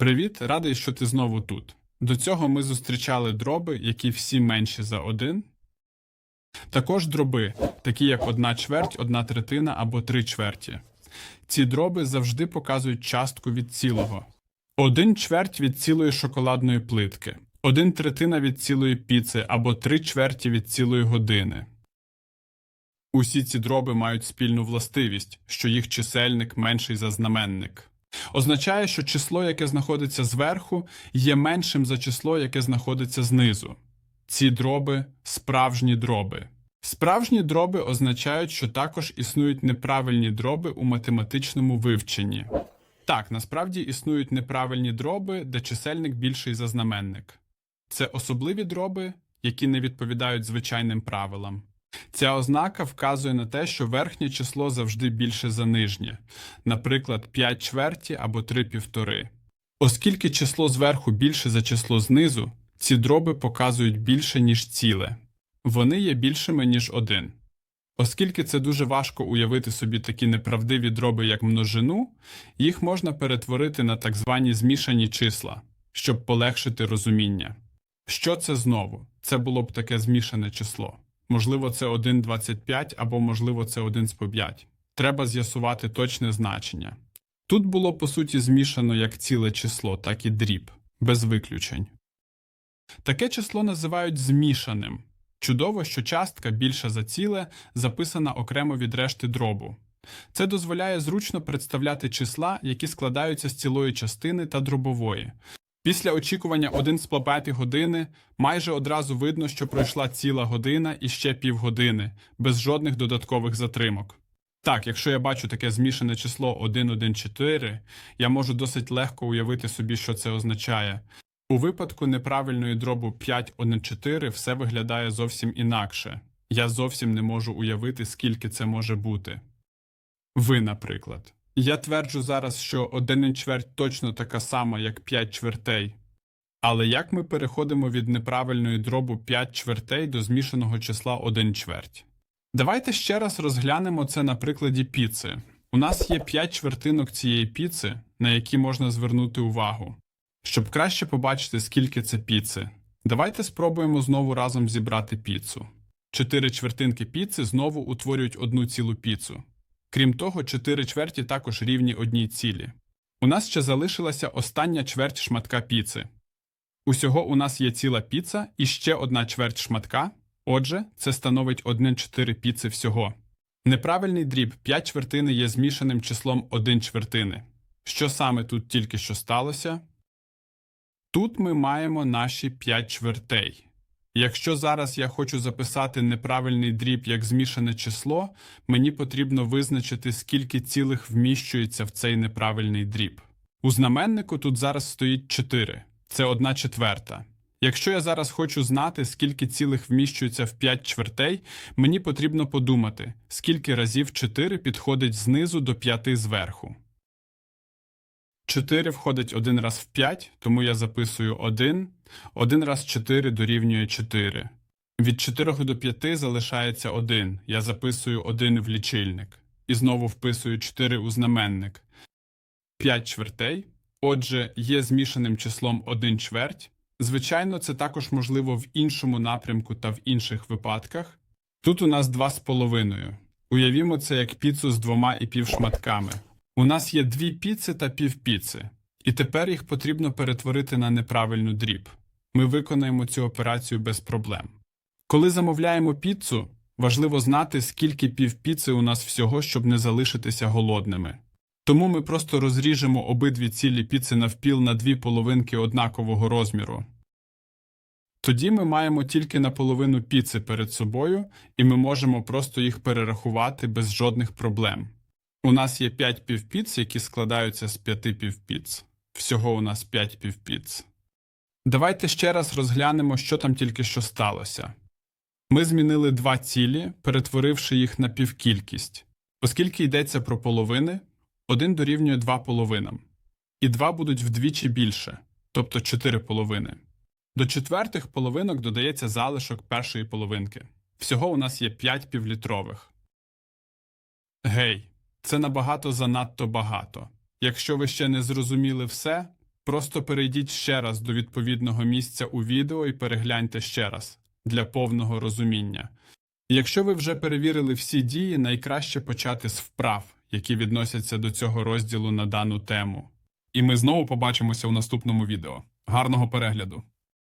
Привіт, радий, що ти знову тут. До цього ми зустрічали дроби, які всі менші за один. Також дроби, такі як одна чверть, одна третина або три чверті. Ці дроби завжди показують частку від цілого. Один чверть від цілої шоколадної плитки, один третина від цілої піци або три чверті від цілої години. Усі ці дроби мають спільну властивість, що їх чисельник менший за знаменник. Означає, що число, яке знаходиться зверху, є меншим за число, яке знаходиться знизу. Ці дроби справжні дроби. Справжні дроби означають, що також існують неправильні дроби у математичному вивченні. Так, насправді існують неправильні дроби, де чисельник більший за знаменник. Це особливі дроби, які не відповідають звичайним правилам. Ця ознака вказує на те, що верхнє число завжди більше за нижнє, наприклад, 5 чверті або 3 півтори. Оскільки число зверху більше за число знизу, ці дроби показують більше, ніж ціле. Вони є більшими, ніж один. Оскільки це дуже важко уявити собі такі неправдиві дроби, як множину, їх можна перетворити на так звані змішані числа, щоб полегшити розуміння. Що це знову? Це було б таке змішане число. Можливо, це 1,25 або, можливо, це 1 з по 5. Треба з'ясувати точне значення. Тут було по суті змішано як ціле число, так і дріб, без виключень. Таке число називають змішаним. Чудово, що частка більша за ціле записана окремо від решти дробу. Це дозволяє зручно представляти числа, які складаються з цілої частини та дробової. Після очікування 1 з по 5 години майже одразу видно, що пройшла ціла година і ще півгодини, без жодних додаткових затримок. Так, якщо я бачу таке змішане число 1,1,4, я можу досить легко уявити собі, що це означає. У випадку неправильної дробу 5,1,4 все виглядає зовсім інакше. Я зовсім не можу уявити, скільки це може бути. Ви, наприклад. Я тверджу зараз, що 1 чверть точно така сама, як 5 чвертей. Але як ми переходимо від неправильної дробу 5 чвертей до змішаного числа 1 чверть? Давайте ще раз розглянемо це на прикладі піци. У нас є 5 чвертинок цієї піци, на які можна звернути увагу. Щоб краще побачити, скільки це піци, давайте спробуємо знову разом зібрати піцу. Чотири чвертинки піци знову утворюють одну цілу піцу. Крім того, чотири чверті також рівні одній цілі. У нас ще залишилася остання чверть шматка піци. Усього у нас є ціла піца і ще одна чверть шматка, отже, це становить 1,4 піци всього. Неправильний дріб 5 чвертини є змішаним числом 1 чвертини. Що саме тут тільки що сталося? Тут ми маємо наші 5 чвертей. Якщо зараз я хочу записати неправильний дріб як змішане число, мені потрібно визначити, скільки цілих вміщується в цей неправильний дріб. У знаменнику тут зараз стоїть 4, це 1 четверта. Якщо я зараз хочу знати, скільки цілих вміщується в 5 чвертей, мені потрібно подумати, скільки разів 4 підходить знизу до 5 зверху. 4 входить один раз в 5, тому я записую 1. 1 раз 4 дорівнює 4. Від 4 до 5 залишається 1. Я записую 1 в лічильник. І знову вписую 4 у знаменник. 5 чвертей. Отже, є змішаним числом 1 чверть. Звичайно, це також можливо в іншому напрямку та в інших випадках. Тут у нас 2 з половиною. Уявімо це як піцу з двома і півшматками. У нас є дві піци та півпіци, і тепер їх потрібно перетворити на неправильну дріб. Ми виконаємо цю операцію без проблем. Коли замовляємо піцу, важливо знати, скільки півпіци у нас всього, щоб не залишитися голодними. Тому ми просто розріжемо обидві цілі піци навпіл на дві половинки однакового розміру. Тоді ми маємо тільки наполовину піци перед собою, і ми можемо просто їх перерахувати без жодних проблем. У нас є 5 півпіц, які складаються з 5 півпіц. Всього у нас 5 півпіц. Давайте ще раз розглянемо, що там тільки що сталося. Ми змінили два цілі, перетворивши їх на півкількість. Оскільки йдеться про половини, один дорівнює 2 половинам, і два будуть вдвічі більше, тобто 4 половини. До четвертих половинок додається залишок першої половинки. Всього у нас є 5 півлітрових. Гей, це набагато занадто багато. Якщо ви ще не зрозуміли все, Просто перейдіть ще раз до відповідного місця у відео і перегляньте ще раз для повного розуміння. Якщо ви вже перевірили всі дії, найкраще почати з вправ, які відносяться до цього розділу на дану тему. І ми знову побачимося у наступному відео. Гарного перегляду!